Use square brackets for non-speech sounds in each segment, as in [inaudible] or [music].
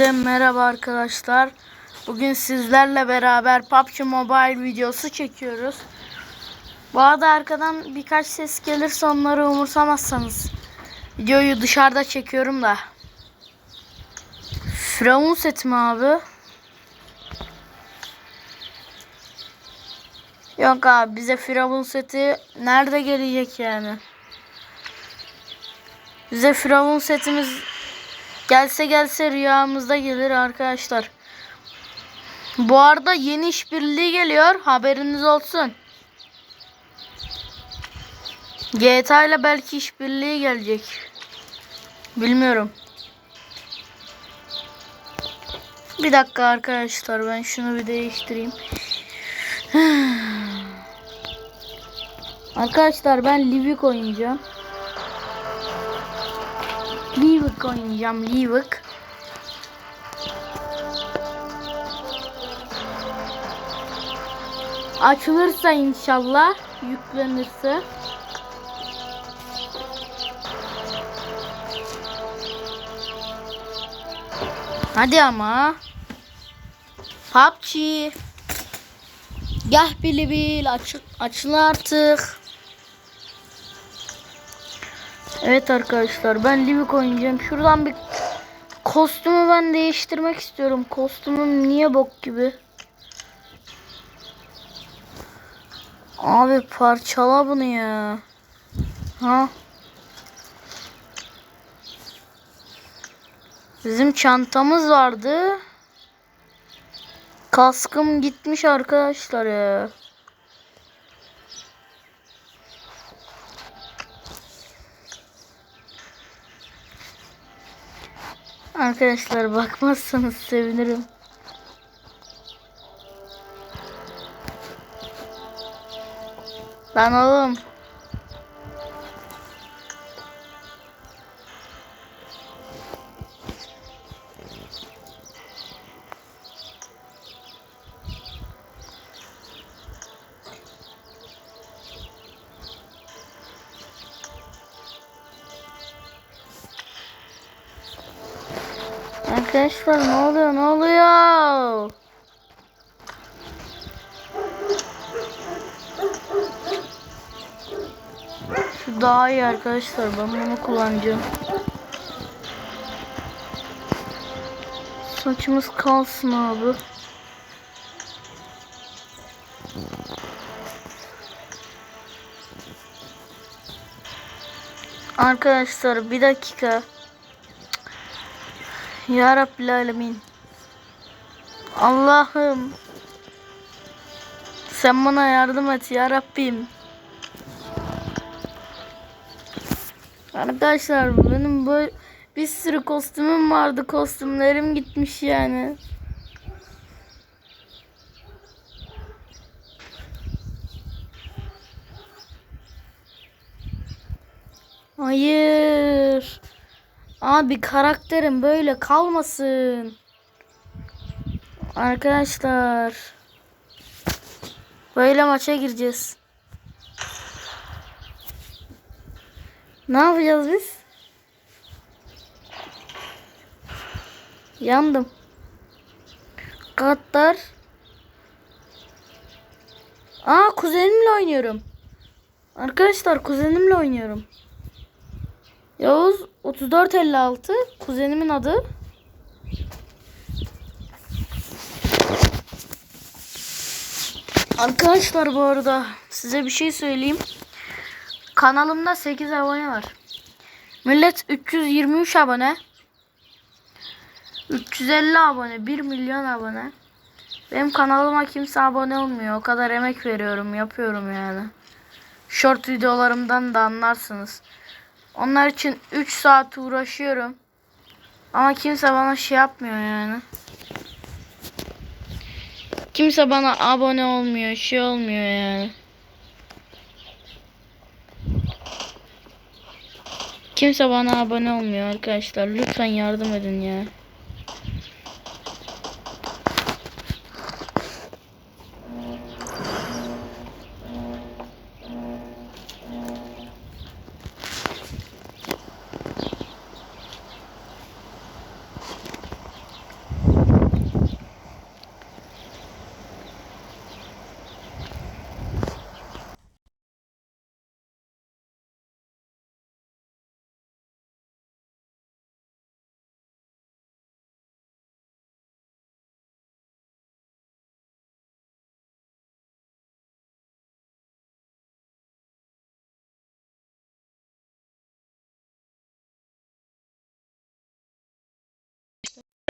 Merhaba arkadaşlar. Bugün sizlerle beraber PUBG Mobile videosu çekiyoruz. Bu arada arkadan birkaç ses gelirse onları umursamazsanız. Videoyu dışarıda çekiyorum da. Firavun seti mi abi? Yok abi bize Firavun seti nerede gelecek yani? Bize Firavun setimiz Gelse gelse rüyamızda gelir arkadaşlar. Bu arada yeni işbirliği geliyor. Haberiniz olsun. GTA ile belki işbirliği gelecek. Bilmiyorum. Bir dakika arkadaşlar ben şunu bir değiştireyim. [sighs] arkadaşlar ben Livik oynayacağım. Livik oynayacağım. Livik. Açılırsa inşallah yüklenirse. Hadi ama. PUBG. Gel bili bil aç, açıl artık. Evet arkadaşlar ben Livik oynayacağım. Şuradan bir kostümü ben değiştirmek istiyorum. Kostümüm niye bok gibi? Abi parçala bunu ya. Ha? Bizim çantamız vardı. Kaskım gitmiş arkadaşlar ya. Arkadaşlar bakmazsanız sevinirim. Lan oğlum. Arkadaşlar ne oluyor ne oluyor? Şu daha iyi arkadaşlar ben bunu kullanacağım. Saçımız kalsın abi. Arkadaşlar bir dakika. Ya Rabbil Alemin. Allah'ım. Sen bana yardım et ya Rabbim. Arkadaşlar benim böyle bir sürü kostümüm vardı. Kostümlerim gitmiş yani. Hayır. Abi karakterim böyle kalmasın. Arkadaşlar. Böyle maça gireceğiz. Ne yapacağız biz? Yandım. Katlar. Aa kuzenimle oynuyorum. Arkadaşlar kuzenimle oynuyorum. Yavuz 3456 kuzenimin adı. Arkadaşlar bu arada size bir şey söyleyeyim. Kanalımda 8 abone var. Millet 323 abone. 350 abone, 1 milyon abone. Benim kanalıma kimse abone olmuyor. O kadar emek veriyorum, yapıyorum yani. Short videolarımdan da anlarsınız. Onlar için 3 saat uğraşıyorum. Ama kimse bana şey yapmıyor yani. Kimse bana abone olmuyor, şey olmuyor yani. Kimse bana abone olmuyor arkadaşlar. Lütfen yardım edin ya.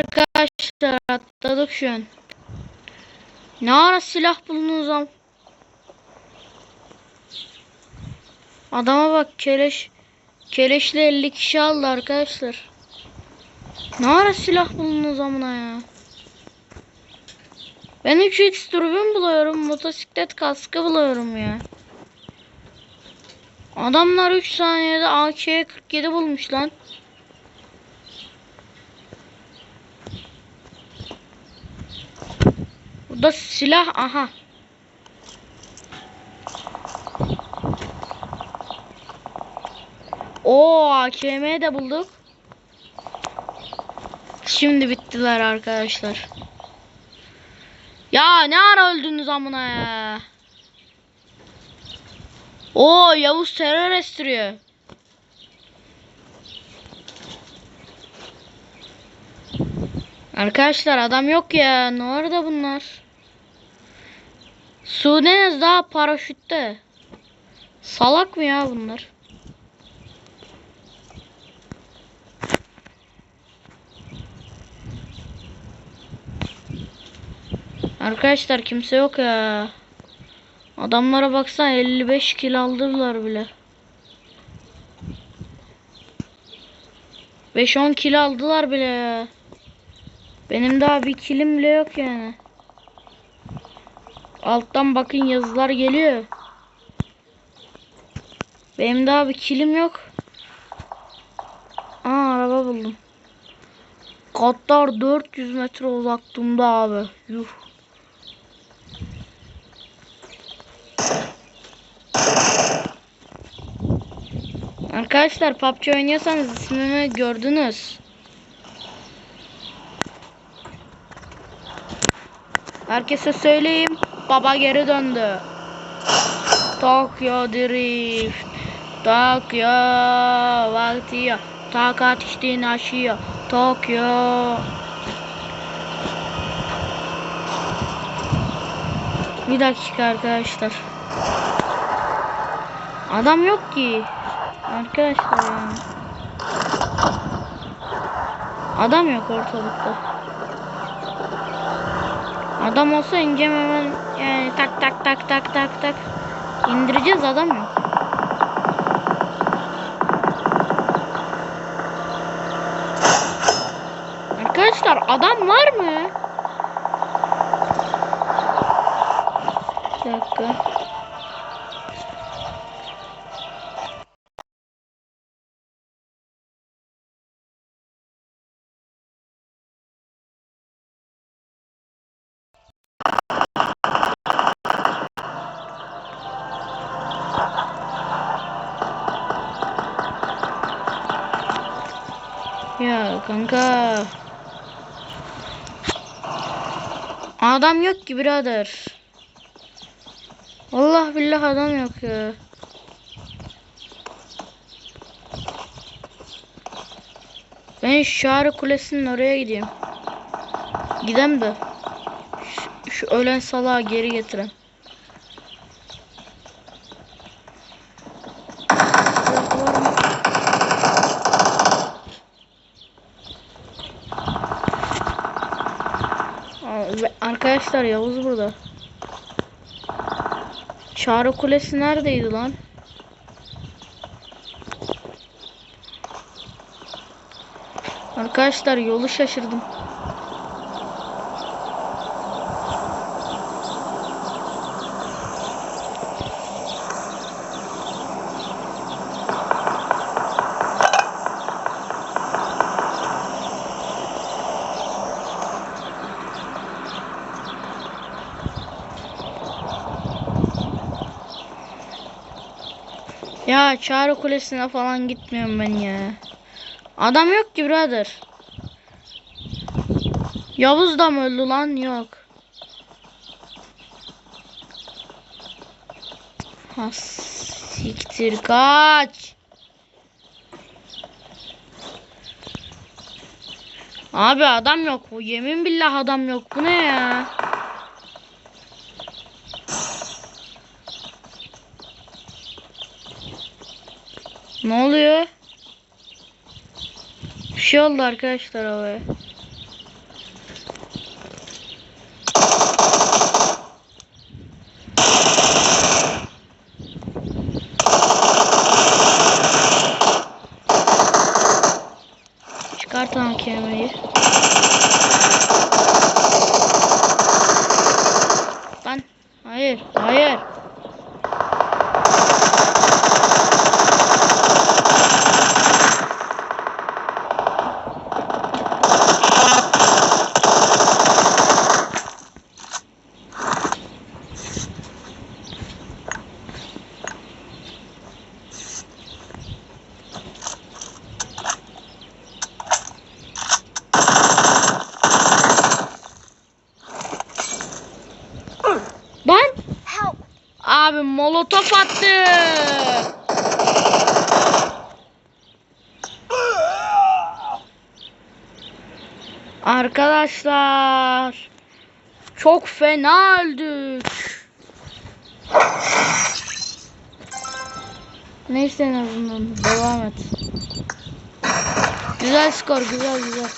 Arkadaşlar atladık şu an. Ne ara silah buldunuz am? Adama bak keleş. Keleşle 50 kişi aldı arkadaşlar. Ne ara silah buldunuz amına ya? Ben 3x dürbün buluyorum. Motosiklet kaskı buluyorum ya. Adamlar 3 saniyede AK 47 bulmuş lan. Burada silah aha. Oo AKM de bulduk. Şimdi bittiler arkadaşlar. Ya ne ara öldünüz amına ya. Oo Yavuz terör estiriyor. Arkadaşlar adam yok ya. Nerede bunlar? Sudanez daha paraşütte. Salak mı ya bunlar? Arkadaşlar kimse yok ya. Adamlara baksana 55 kill aldılar bile. 5-10 kill aldılar bile. Benim daha bir kilim bile yok yani. Alttan bakın yazılar geliyor. Benim daha bir kilim yok. Aa araba buldum. Katlar 400 metre uzaklığımda abi. Yuh. Arkadaşlar PUBG oynuyorsanız ismimi gördünüz. Herkese söyleyeyim. Baba geri döndü. Tokyo Drift. Tokyo vaktiya. Takat işte naşiya. Tokyo. Bir dakika arkadaşlar. Adam yok ki. Arkadaşlar yani. Adam yok ortalıkta. Adam olsa ineceğim hemen yani tak tak tak tak tak tak indireceğiz adam yok. Arkadaşlar adam var mı? Bir dakika. Kanka. Adam yok ki birader. Allah billah adam yok ya. Ben Şarı Kulesi'nin oraya gideyim. Gidem de. Şu, şu ölen salağı geri getiren. Aa, ve Arkadaşlar Yavuz burada. Çağrı Kulesi neredeydi lan? Arkadaşlar yolu şaşırdım. Ya Çağrı Kulesi'ne falan gitmiyorum ben ya. Adam yok ki birader. Yavuz da mı öldü lan? Yok. Ha siktir kaç. Abi adam yok. Yemin billah adam yok. Bu ne ya? Ne oluyor? Bir şey oldu arkadaşlar havaya. Çıkar tankemeyi. Arkadaşlar çok fena öldük. Neyse en azından devam et. Güzel skor güzel güzel.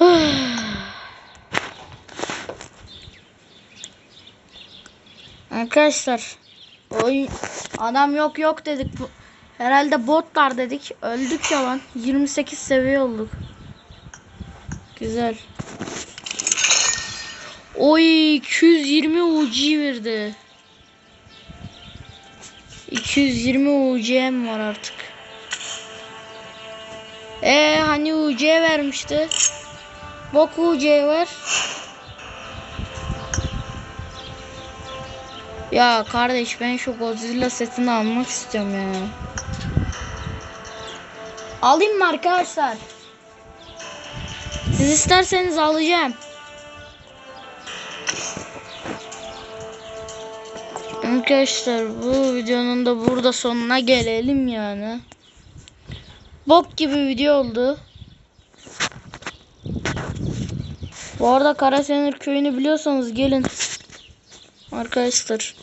[sighs] Arkadaşlar oyun adam yok yok dedik. Herhalde botlar dedik. Öldük ya lan. 28 seviye olduk. Güzel. Oy 220 UC verdi. 220 UC'm var artık. E hani UC vermişti? Bok UC var Ya kardeş ben şu Godzilla setini almak istiyorum ya. Alayım mı arkadaşlar? Siz isterseniz alacağım. Arkadaşlar bu videonun da burada sonuna gelelim yani. Bok gibi video oldu. Bu arada Karasenir köyünü biliyorsanız gelin. Arkadaşlar